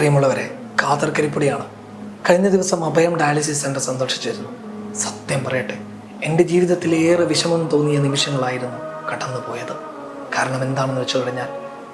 പ്രിയമുള്ളവരെ ഖാദർ കരിപ്പൊടിയാണ് കഴിഞ്ഞ ദിവസം അഭയം ഡയാലിസിസ് സെന്റർ സന്ദർശിച്ചിരുന്നു. സത്യം പറയട്ടെ എന്റെ ജീവിതത്തിൽ ഏറെ വിഷമം തോന്നിയ നിമിഷങ്ങളായിരുന്നു കടന്നു പോയത് കാരണം എന്താണെന്ന് വെച്ചു കഴിഞ്ഞാൽ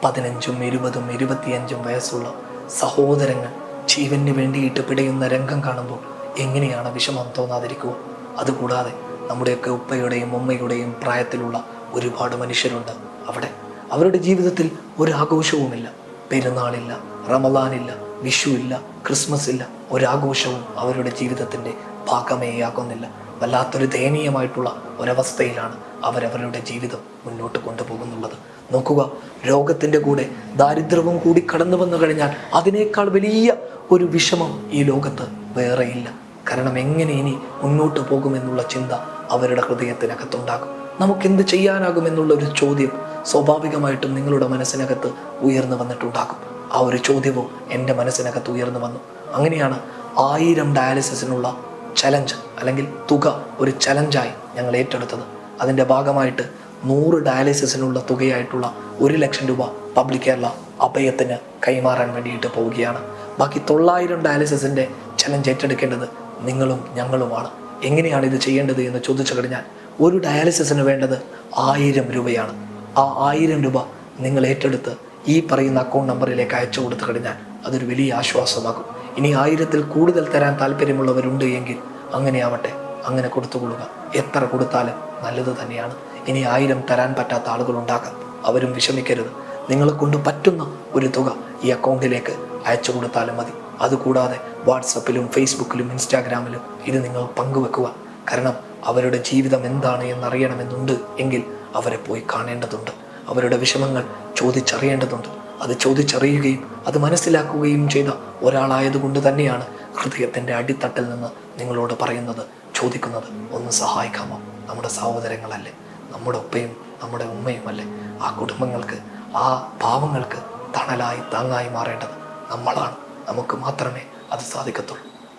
പതിനഞ്ചും ഇരുപതും ഇരുപത്തിയഞ്ചും വയസ്സുള്ള സഹോദരങ്ങൾ ജീവന് വേണ്ടിയിട്ട് പിടയുന്ന രംഗം കാണുമ്പോൾ എങ്ങനെയാണ് വിഷമം തോന്നാതിരിക്കുക? അതുകൂടാതെ നമ്മുടെയൊക്കെ ഉപ്പയുടെയും ഉമ്മയുടെയും പ്രായത്തിലുള്ള ഒരുപാട് മനുഷ്യരുണ്ട് അവിടെ. അവരുടെ ജീവിതത്തിൽ ഒരു ആഘോഷവുമില്ല. പെരുന്നാളില്ല റമദാനില്ല വിഷു ഇല്ല ക്രിസ്മസ് ഇല്ല ഒരാഘോഷവും അവരുടെ ജീവിതത്തിന്റെ ഭാഗമേയാകുന്നില്ല. വല്ലാത്തൊരു ദയനീയമായിട്ടുള്ള ഒരവസ്ഥയിലാണ് അവരവരുടെ ജീവിതം മുന്നോട്ട് കൊണ്ടുപോകുന്നുള്ളത്. നോക്കുക രോഗത്തിന്റെ കൂടെ ദാരിദ്ര്യവും കൂടി കടന്നു വന്നു കഴിഞ്ഞാൽ അതിനേക്കാൾ വലിയ ഒരു വിഷമം ഈ ലോകത്ത് വേറെയില്ല. കാരണം എങ്ങനെ ഇനി മുന്നോട്ട് പോകുമെന്നുള്ള ചിന്ത അവരുടെ ഹൃദയത്തിനകത്തുണ്ടാകും. നമുക്കെന്ത് ചെയ്യാനാകുമെന്നുള്ള ഒരു ചോദ്യം സ്വാഭാവികമായിട്ടും നിങ്ങളുടെ മനസ്സിനകത്ത് ഉയർന്നു വന്നിട്ടുണ്ടാകും. ആ ഒരു ചോദ്യവും എന്റെ മനസ്സിനകത്ത് ഉയർന്നു വന്നു. അങ്ങനെയാണ് ആയിരം ഡയാലിസിസിനുള്ള ചലഞ്ച് അല്ലെങ്കിൽ തുക ഒരു ചലഞ്ചായി ഞങ്ങൾ ഏറ്റെടുത്തത്. അതിന്റെ ഭാഗമായിട്ട് നൂറ് ഡയാലിസിസിനുള്ള തുകയായിട്ടുള്ള ഒരു ലക്ഷം രൂപ പബ്ലിക് കേരള അഭയത്തിന് കൈമാറാൻ വേണ്ടിയിട്ട് പോവുകയാണ്. ബാക്കി തൊള്ളായിരം ഡയാലിസിസിന്റെ ചലഞ്ച് ഏറ്റെടുക്കേണ്ടത് നിങ്ങളും ഞങ്ങളുമാണ്. എങ്ങനെയാണ് ഇത് ചെയ്യേണ്ടത് എന്ന് ചോദിച്ചു കഴിഞ്ഞാൽ ഒരു ഡയാലിസിസിന് വേണ്ടത് ആയിരം രൂപയാണ്. ആ ആയിരം രൂപ നിങ്ങൾ ഏറ്റെടുത്ത് ഈ പറയുന്ന അക്കൗണ്ട് നമ്പറിലേക്ക് അയച്ചു കൊടുത്തു കഴിഞ്ഞാൽ അതൊരു വലിയ ആശ്വാസമാകും ഇനി ആയിരത്തിൽ കൂടുതൽ തരാൻ താല്പര്യമുള്ളവരുണ്ട് എങ്കിൽ അങ്ങനെ ആവട്ടെ അങ്ങനെ കൊടുത്തുകൊള്ളുക. എത്ര കൊടുത്താലും നല്ലത് തന്നെയാണ്. ഇനി ആയിരം തരാൻ പറ്റാത്ത ആളുകൾ ഉണ്ടാകാം അവരും വിഷമിക്കരുത്. നിങ്ങളെ കൊണ്ട് പറ്റുന്ന ഒരു തുക ഈ അക്കൗണ്ടിലേക്ക് അയച്ചു കൊടുത്താലും മതി. അതുകൂടാതെ വാട്സപ്പിലും ഫേസ്ബുക്കിലും ഇൻസ്റ്റാഗ്രാമിലും ഇത് നിങ്ങൾ പങ്കുവെക്കുക. കാരണം അവരുടെ ജീവിതം എന്താണ് എന്നറിയണമെന്നുണ്ട് എങ്കിൽ അവരെ പോയി കാണേണ്ടതുണ്ട്. അവരുടെ വിഷമങ്ങൾ ചോദിച്ചറിയേണ്ടതുണ്ട്. അത് ചോദിച്ചറിയുകയും അത് മനസ്സിലാക്കുകയും ചെയ്ത ഒരാളായതുകൊണ്ട് തന്നെയാണ് ഹൃദയത്തിന്റെ അടിത്തട്ടിൽ നിന്ന് നിങ്ങളോട് പറയുന്നത് ചോദിക്കുന്നത്. ഒന്ന് സഹായിക്കാമോ? നമ്മുടെ സഹോദരങ്ങളല്ലേ? നമ്മുടെ ഉപ്പയും നമ്മുടെ ഉമ്മയുമല്ലേ? ആ കുടുംബങ്ങൾക്ക് ആ പാവങ്ങൾക്ക് തണലായി താങ്ങായി മാറേണ്ടത് നമ്മളാണ്. നമുക്ക് മാത്രമേ അത് സാധിക്കത്തുള്ളൂ.